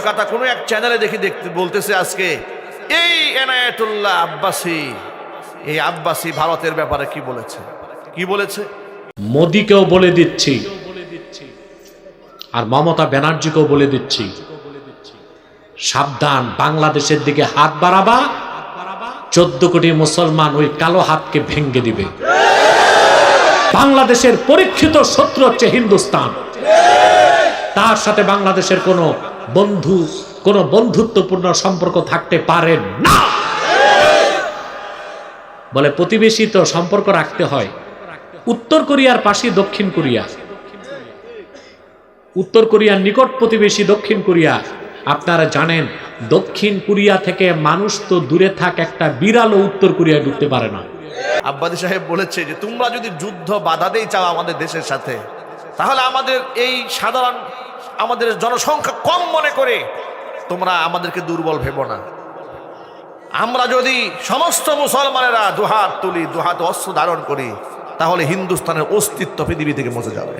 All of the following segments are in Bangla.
কলকাতা কোনো এক চ্যানেলে দেখি দেখতে বলতেছে আজকে, এই এনায়েতুল্লাহ আব্বাসী, এই আব্বাসী ভারতের ব্যাপারে কি বলেছে? কি বলেছে? মোদিকেও বলে দিচ্ছি, আর মমতা ব্যানার্জিকেও বলে দিচ্ছি, সাবধান, বাংলাদেশের দিকে হাত বাড়াবা, চোদ্দ কোটি মুসলমান ওই কালো হাতকে ভেঙ্গে দিবে। বাংলাদেশের পরীক্ষিত শত্রু হচ্ছে হিন্দুস্তান। তার সাথে বাংলাদেশের কোনো বন্ধু, কোনো বন্ধুত্বপূর্ণ সম্পর্ক থাকতে পারে না। বলে প্রতিবেশী তো সম্পর্ক রাখতে হয়। উত্তর কোরিয়ার পাশে দক্ষিণ কোরিয়া। উত্তর কোরিয়ার নিকট প্রতিবেশী দক্ষিণ কোরিয়া। আপনারা জানেন, দক্ষিণ কোরিয়া থেকে মানুষ তো দূরে থাক, একটা বিড়ালও উত্তর কোরিয়ায় ঢুকতে পারে না। আব্বাদি সাহেব বলেছে যে, তোমরা যদি যুদ্ধ বাধাতেই চাও আমাদের দেশের সাথে, তাহলে আমাদের এই সাধারণ, আমাদের জনসংখ্যা কম মনে করে, তোমরা আমাদেরকে দুর্বল ভেবো না। আমরা যদি সমস্ত মুসলমানেরা দুহাত তুলি, দুহাত অস্ত্র ধারণ করি, তাহলে হিন্দুস্তানের অস্তিত্ব পৃথিবী থেকে মুছে যাবে।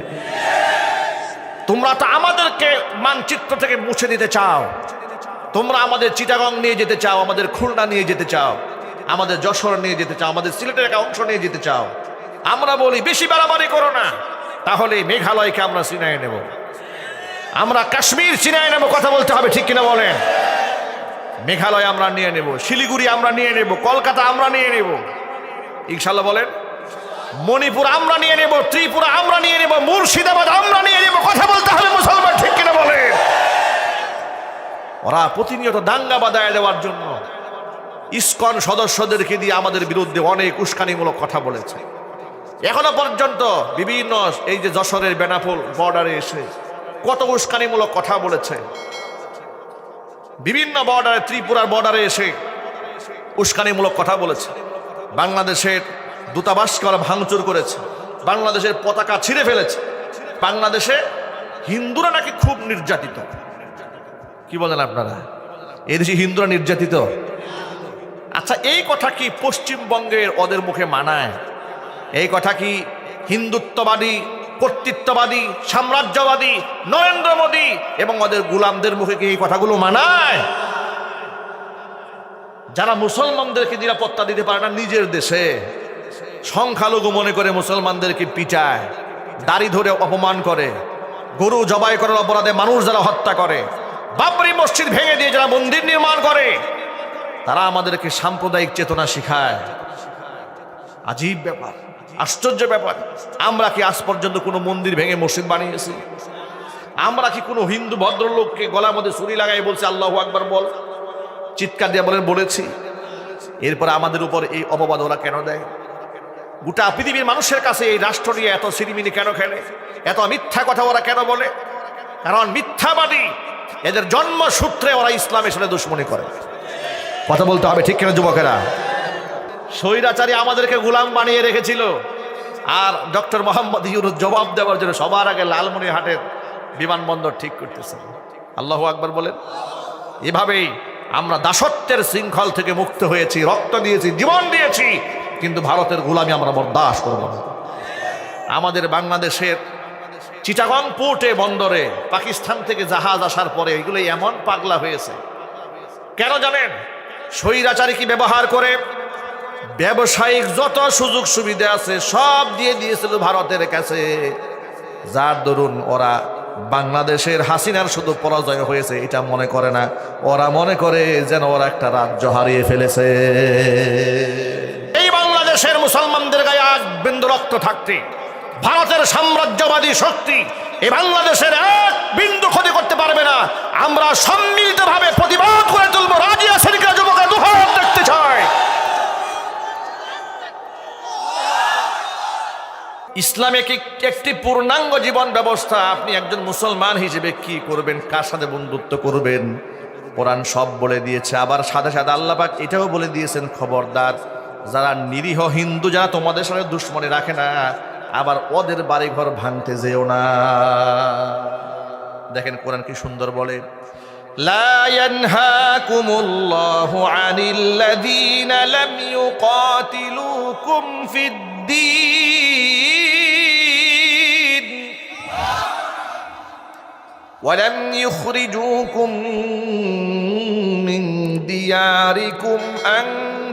তোমরা তো আমাদেরকে মানচিত্র থেকে মুছে দিতে চাও। তোমরা আমাদের চিটাগং নিয়ে যেতে চাও, আমাদের খুলনা নিয়ে যেতে চাও, আমাদের যশোর নিয়ে যেতে চাও, আমাদের সিলেটের একটা অংশ নিয়ে যেতে চাও। আমরা বলি, বেশি বাড়াবাড়ি করো না, তাহলে মেঘালয়কে আমরা চিনায় নেব। আমরা কাশ্মীর চিনায় নেব কথা বলতে হবে, ঠিক কিনা বলেন? মেঘালয় আমরা নিয়ে নেব, শিলিগুড়ি আমরা নিয়ে নেব, কলকাতা আমরা নিয়ে নেব। ইনশাল্লাহ বলেন, মণিপুর আমরা নিয়ে নেব, ত্রিপুরা আমরা নিয়ে নেব, মুর্শিদাবাদ আমরা নিয়ে নেব, কথা বলতে হবে মুসলমান, ঠিক কিনা বলেন? ওরা প্রতিনিয়ত দাঙ্গা বাদায় দেওয়ার জন্য ইস্কন সদস্যদেরকে দিয়ে আমাদের বিরুদ্ধে অনেক উস্কানিমূলক কথা বলেছে। এখনও পর্যন্ত বিভিন্ন এই যে যশোরের বেনাফুল বর্ডারে এসে কত উস্কানিমূলক কথা বলেছে। বিভিন্ন বর্ডারে ত্রিপুরার বর্ডারে এসে উস্কানিমূলক কথা বলেছে। বাংলাদেশের দূতাবাসকে ওরা ভাঙচুর করেছে। বাংলাদেশের পতাকা ছিঁড়ে ফেলেছে। বাংলাদেশে হিন্দুরা নাকি খুব নির্যাতিত। কি বলেন আপনারা? এই দেশে হিন্দুরা নির্যাতিত? আচ্ছা এই কথা কি পশ্চিমবঙ্গের ওদের মুখে মানায়? এই কথা কি হিন্দুত্ববাদী কর্তৃত্ববাদী, সাম্রাজ্যবাদী, নরেন্দ্র মোদী এবং ওদের গুলামদের মুখে কি এই কথাগুলো মানায়? যারা মুসলমানদেরকে নিরাপত্তা দিতে পারে না, নিজের দেশে। সংখ্যালঘু মনে করে মুসলমানদেরকে পিটায়, দাড়ি ধরে অপমান করে, গরু জবাই করার অপরাধে মানুষ যারা হত্যা করে, বাবরি মসজিদ ভেঙে দিয়ে যারা মন্দির নির্মাণ করে, তারা আমাদেরকে সাম্প্রদায়িক চেতনা শিখায়। আজীব ব্যাপার, আশ্চর্য ব্যাপার। আমরা কি আজ পর্যন্ত কোনো মন্দির ভেঙে মসজিদ বানিয়েছি? আমরা কি কোনো হিন্দু ভদ্রলোককে গলার মধ্যে ছুরি লাগাই বলছে, আল্লাহ আকবার, বল। চিৎকার দিয়ে বলেন, বলেছি। এরপর আমাদের উপর এই অপবাদ ওরা কেন দেয়? গোটা পৃথিবীর মানুষের কাছে এই রাষ্ট্র নিয়ে এত সিরিমিনি কেন খেলে? এত মিথ্যা কথা ওরা কেন বলে? কারণ মিথ্যাবাদী, এদের জন্মসূত্রে ওরা ইসলামের সাথে দুশ্মনী করে। কথা বলতে হবে, ঠিক কেন, যুবকেরা? স্বৈরাচারী আমাদেরকে গোলাম বানিয়ে রেখেছিল। আর ডক্টর মোহাম্মদ ইউনুস জবাব দেওয়ার জন্য সবার আগে লালমনিরহাটের বিমানবন্দর ঠিক করতেছে। আল্লাহ আকবর বলেন, এভাবেই আমরা দাসত্বের শৃঙ্খল থেকে মুক্ত হয়েছি, রক্ত দিয়েছি, জীবন দিয়েছি, কিন্তু ভারতের গোলামি আমরা বরদাস করব না। আমাদের বাংলাদেশের চিটাগং পোর্টে, বন্দরে পাকিস্তান থেকে জাহাজ আসার পরে এগুলো এমন পাগলা হয়েছে। কেন জানেন? স্বৈরাচারী কি ব্যবহার করে ব্যবসায়িক যত সুযোগ সুবিধা আছে সব দিয়ে দিয়েছিল ভারতের কাছে। যার দরুন ওরা বাংলাদেশের হাসিনার শুধু পরাজয় হয়েছে, এটা মনে করে না। ওরা মনে করে যেন ওরা একটা রাজ্য হারিয়ে ফেলেছে। এই বাংলাদেশের মুসলমানদের গায়ে এক বিন্দু রক্ত থাকতে, ভারতের সাম্রাজ্যবাদী শক্তি এই বাংলাদেশের এক বিন্দু ক্ষতি করতে পারবে না। আমরা সম্মিলিতভাবে প্রতিবাদ করে তুলবো। রাজি আছেন? ইসলামিক এক- একটি পূর্ণাঙ্গ জীবন ব্যবস্থা আপনি একজন মুসলমান হিসেবে কি করবেন কার সাথে বন্ধুত্ব করবেন কোরআন সব বলে দিয়েছে আবার সাথে সাথে আল্লাপাক এটাও বলে দিয়েছেন খবরদার যারা নিরীহ হিন্দু যারা তোমাদের সাথে দুশ্মনী রাখে না আবার ওদের বাড়িঘর ভাঙতে যেও না দেখেন কোরআন কি সুন্দর বলে لا ينهاكم الله عن الذين لم يقاتلوكم في الدين ولم يخرجوكم دياركم أن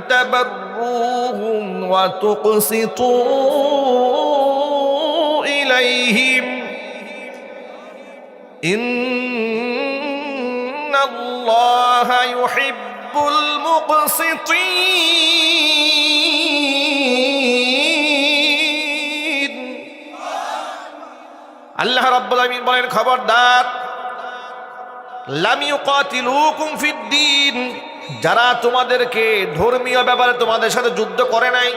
تبروهم وتقسطوا إليهم إن الله يحب المقسطين আল্লাহ রাব্বুল আলামিন বলেন খবরদার লাম ইউকাতিলুকুম ফিদ্দিন যারা তোমাদেরকে ধর্মীয় ব্যাপারে তোমাদের সাথে যুদ্ধ করে নাই।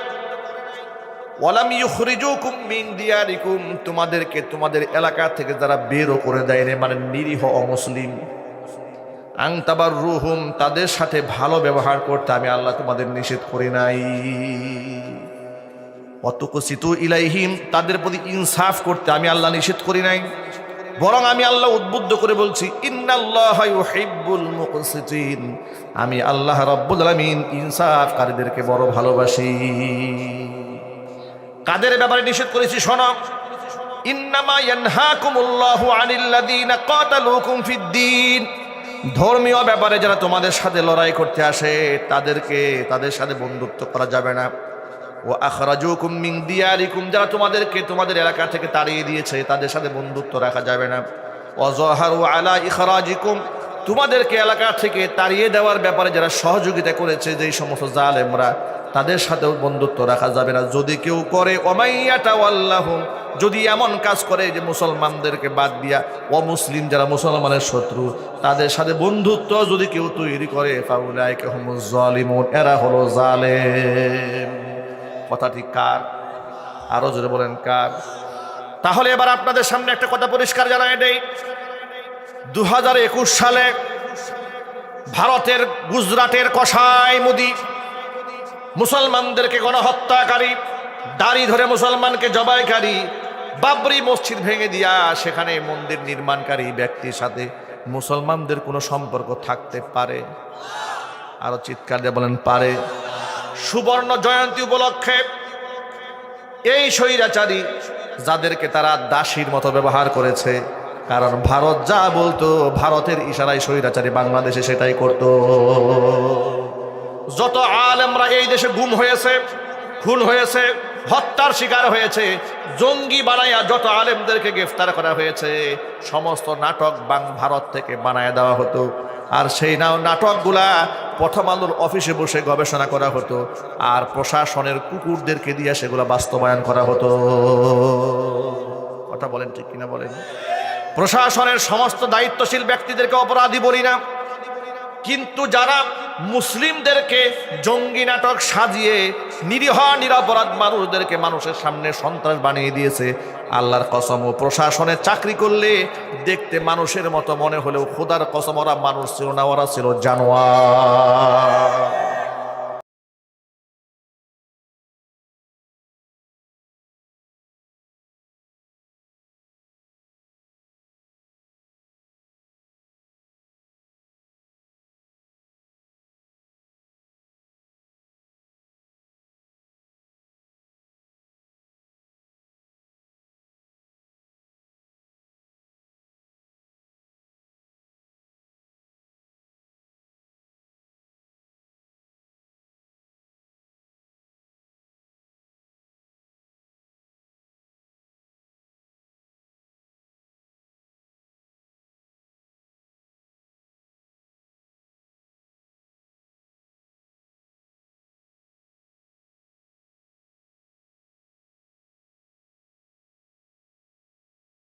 তোমাদেরকে তোমাদের এলাকা থেকে যারা বেরও করে দেয় রে মানে নিরীহ অমুসলিম। আংতাবার রুহুম তাদের সাথে ভালো ব্যবহার করতে আমি আল্লাহ তোমাদের নিষেধ করি নাই। অতকুসিতু ইলাইহিম, তাদের প্রতি ইনসাফ করতে আমি আল্লাহ নিষেধ করি নাই। বরং আমি আল্লাহ উদ্বুদ্ধ করে বলছি আমি আল্লাহ রাব্বুল আলামিন ইনসাফকারীদেরকে বড় ভালোবাসি। কাদের ব্যাপারে নিষেধ করেছি শোনো। ইন্নামা ইয়ানহাকুমুল্লাহু আনিল্লাযীনা কাতালুকুম ফিদ্দীন। ধর্মীয় ব্যাপারে যারা তোমাদের সাথে লড়াই করতে আসে, তাদেরকে, তাদের সাথে বন্ধুত্ব করা যাবে না। ও আখরাজুকুম মিন দিয়ারিকুম, যারা তোমাদেরকে তোমাদের এলাকা থেকে তাড়িয়ে দিয়েছে, তাদের সাথে বন্ধুত্ব রাখা যাবে না। অজহারু আলা ইখরাজিকুম, তোমাদেরকে এলাকা থেকে তাড়িয়ে দেওয়ার ব্যাপারে যারা সহযোগিতা করেছে, যেই সমস্ত জালেমরা, তাদের সাথেও বন্ধুত্ব রাখা যাবে না। যদি কেউ করে অমাইয়াটা আল্লাহ যদি এমন কাজ করে যে মুসলমানদেরকে বাদ দিয়া অমুসলিম যারা মুসলমানের শত্রু, তাদের সাথে বন্ধুত্ব যদি কেউ তৈরি করে, ফাউলাইকে হুমুজ জালিমুন, এরা হলো জালেম। কথাটি কার? আরও জোরে বলেন, কার? তাহলে এবার আপনাদের সামনে একটা কথা পরিষ্কার জানাই দেই। দু হাজার একুশ সালে ভারতের গুজরাটের কষাই মোদি মুসলমানদেরকে গণহত্যাকারী, দাড়ি ধরে মুসলমানকে জবাইকারী, বাবরি মসজিদ ভেঙে দিয়া সেখানে মন্দির নির্মাণকারী ব্যক্তির সাথে মুসলমানদের কোনো সম্পর্ক থাকতে পারে? আরও চিৎকার দিয়ে বলেন, পারে। সুবর্ণ জয়ন্তী উপলক্ষে এই স্বৈরাচারী যাদেরকে তারা দাসীর মতো ব্যবহার করেছে, কারণ ভারত যা বলতো, ভারতের ইশারায় স্বৈরাচারী বাংলাদেশে সেটাই করত। যত আলেমরা এই দেশে গুম হয়েছে, খুন হয়েছে, হত্যার শিকার হয়েছে, জঙ্গি বানাইয়া যত আলেমদেরকে গ্রেফতার করা হয়েছে, সমস্ত নাটক বাং ভারত থেকে বানায় দেওয়া হতো। আর সেই নাটকগুলা প্রথম আলোর অফিসে বসে গবেষণা করা হতো, আর প্রশাসনের কুকুরদেরকে দিয়ে সেগুলো বাস্তবায়ন করা হতো। কথা বলেন ঠিক কিনা বলেন? প্রশাসনের সমস্ত দায়িত্বশীল ব্যক্তিদেরকে অপরাধী বলি না। কিন্তু যারা মুসলিমদেরকে জঙ্গি নাটক সাজিয়ে নিরীহ নিরাপরাধ মানুষদেরকে মানুষের সামনে সন্ত্রাস বানিয়ে দিয়েছে। আল্লাহর কসম, ও প্রশাসনের চাকরি করলে দেখতে মানুষের মতো মনে হলেও খোদার কসম, ওরা মানুষ ছিল না, ওরা ছিল জানোয়ার।